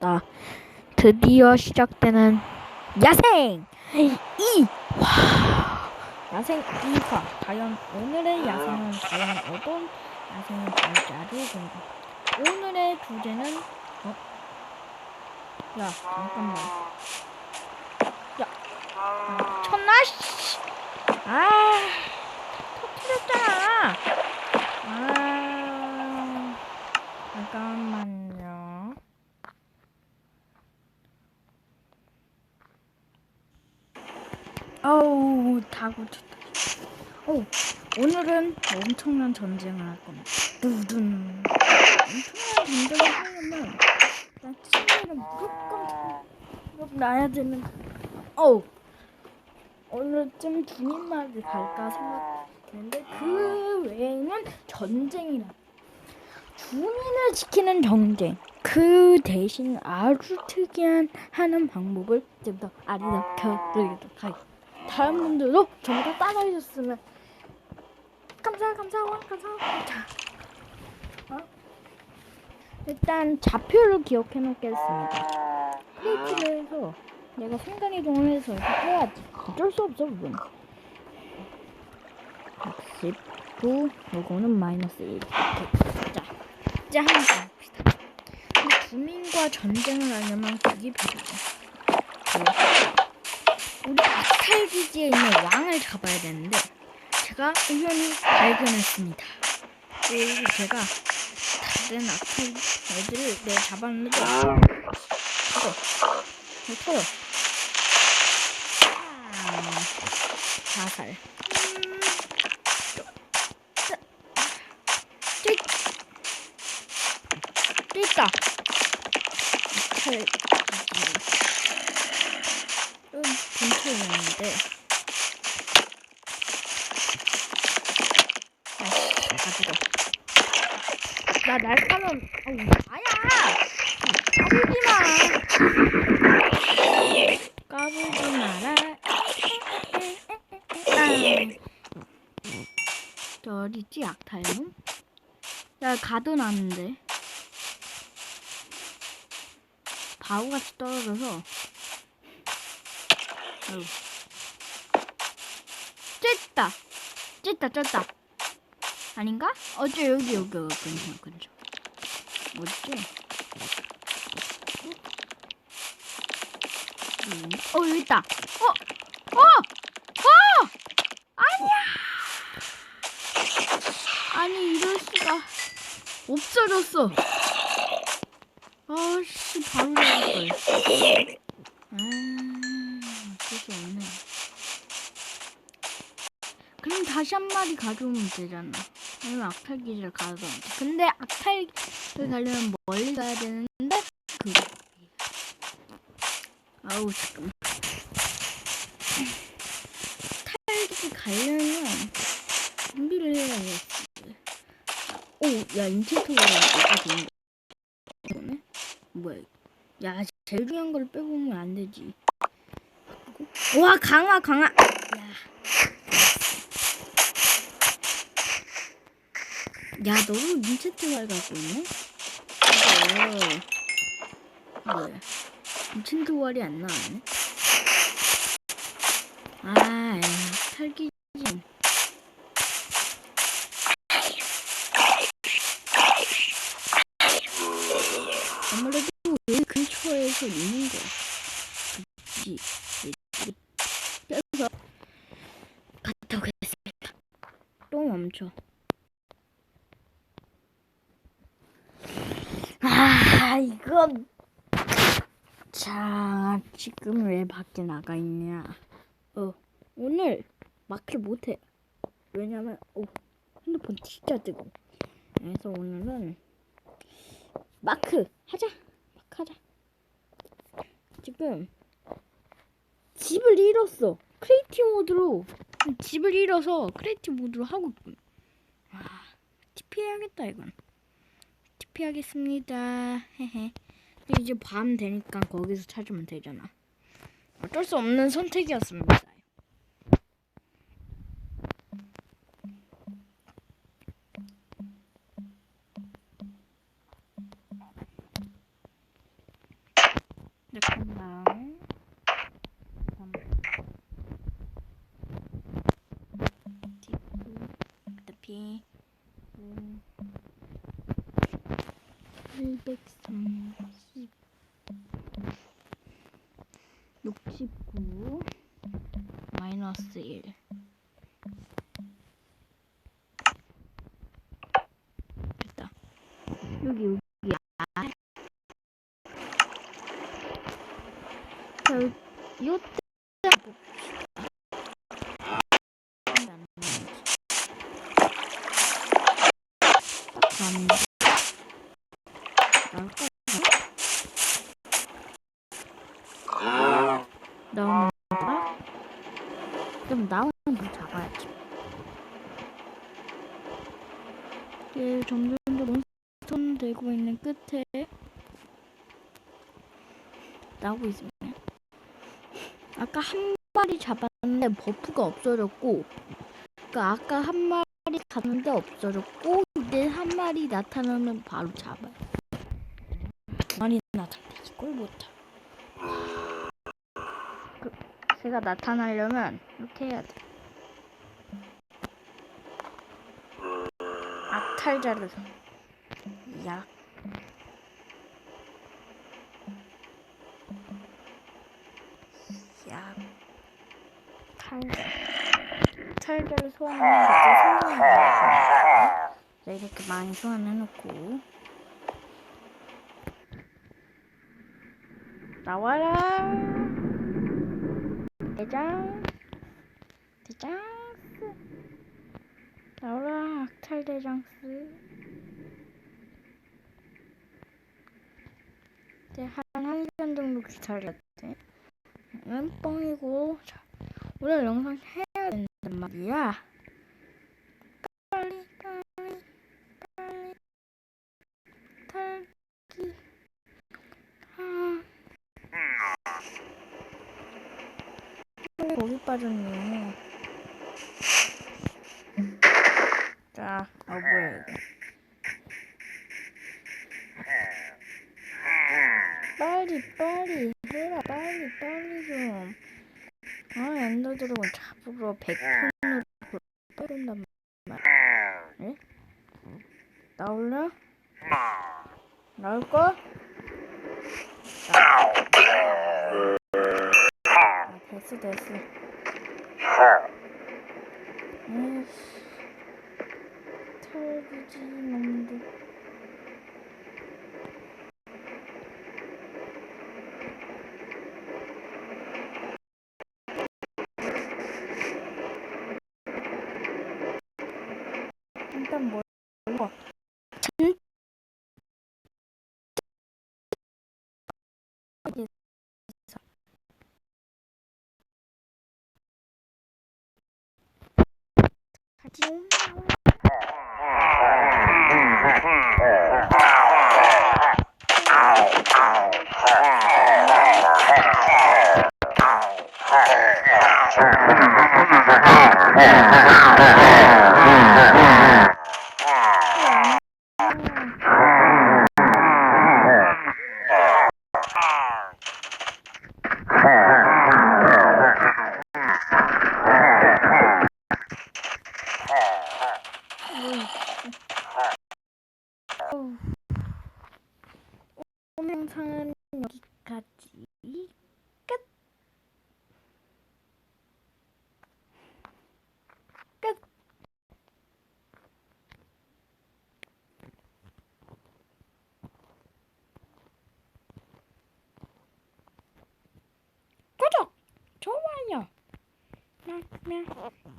시작되었다. 드디어 시작되는 야생 2! 와! 야생 2화. 과연 오늘의 야생은 과연 어떤 야생이 될지를 본다. 오늘의 주제는 어? 야 잠깐만. 야 아, 미쳤나? 씨. 아 터뜨렸잖아. 아 잠깐만요. 어우 다 고쳤다. 오 오늘은 엄청난 전쟁을 할 겁니다. 두둔. 엄청난 전쟁을 하려면 나 친구를 무조건 놔야 되는. 어우 오늘쯤 주님말을 갈까 생각했는데 그 외에는 전쟁이라. 주민을 지키는 전쟁. 그 대신 아주 특이한 하는 방법을 이제부터 알려드리도록 하겠습니다. 다른 분들도 전부 다 따라해줬으면 감사 감사 감사 감사. 어? 일단 좌표를 기억해 놓겠습니다. 플레이트를 해서 내가 순간 이동을 해서 이렇게 해야지. 어쩔 수 없어 그건. 69 요거는 마이너스 1 이렇게 자 이제 한번 가봅시다 이 주민과 전쟁을 하려면 그게 필요해 그, 우리 아탈 기지에 있는 왕을 잡아야 되는데 제가 우연히 발견했습니다 그리고 제가 다른 아탈 애들을 내가 잡았는데 이거 터요 아, 자살 음, 띠. 띠다. 차를 좀 아이씨, 가지고. 나 날카로운, 어우, 아야! 까불지 마! 까불지 마라. 아. 저 어디지, 악탈용? 나 가둬놨는데. 바보같이 떨어져서. 아유. 쨌다! 쨌다, 쨌다. 아닌가? 어째 여기, 여기, 여기, 근처, 근처. 음, 어, 여기 있다. 어! 어! 어! 아니야! 아니, 이럴 수가. 없어졌어. 아씨, 바로 잡았걸. 아, 어쩔 수 없네. 그럼 다시 한 마리 가져오면 되잖아. 아니면 악탈 기지를 가져오면 돼. 근데 악탈을 가려면 멀리 가야 되는데, 그. 아우, 잠깐만. 악탈 기지 가려면 준비를 해야겠지. 오, 야, 인체토가 있네. 뭐야? 야, 제일 중요한 걸 빼고 오면 안 되지. 와, 강화, 강화. 야. 야, 너도 인체토가 갖고 있네? 뭐야? 인체토알이 안 나왔네. 아, 야, 살기 좀. 아무래도 여기 근처에서 있는 거야. 그치? 그래서 갔다 오겠습니다. 또 멈춰. 아, 이거. 자, 지금 왜 밖에 나가 있냐? 어, 오늘 마크 못해. 왜냐면, 오, 핸드폰 진짜 뜨거. 그래서 오늘은 마크 하자. 마크 하자. 지금 집을 잃었어. 크리에이티브 모드로 집을 잃어서 크리에이티브 모드로 하고 있군. 아, TP 해야겠다 이건. TP 하겠습니다. 이제 밤 되니까 거기서 찾으면 되잖아. 어쩔 수 없는 선택이었습니다. 잠깐만. 피 음, 830 69 마이너스 1 됐다 여기 여기 아 자, 요때 나오는 거야? 그럼 나오는 거 잡아야지. 이게 점점 더 몬스톤 되고 있는 끝에 나오고 있습니다. 아까 한 마리 잡았는데 버프가 없어졌고, 그러니까 아까 한 마리 잡았는데 없어졌고, 이제 한 마리 나타나면 바로 잡아요. 두 마리 나타나는데 이걸 못해. 그, 제가 나타나려면 이렇게 해야 돼. 악탈자를 약약 탈자 탈자를 소환하는 것도 성공한 거야. 자 이렇게 많이 소환해놓고. 나와라. 대장. 대장스. 나와라 악탈 대장스. 이제 한 1시간 정도 기다려야 돼 응, 뻥이고. 자, 오늘 영상 해야 된단 말이야 빨리 빨리 빨리 탈기 아 빨리 거기 빠졌네 자, 아 뭐야 빨리 빨리 해라 빨리 빨리 좀. 아 엔더 드래곤 잡으러 백톤으로 빼린단 말이야. 에? 나올래? 나올 거? 아, 됐어 됐어. 에이씨. 털기지 놈들. 일단 뭐 뭐. 가지 오늘 喵,喵.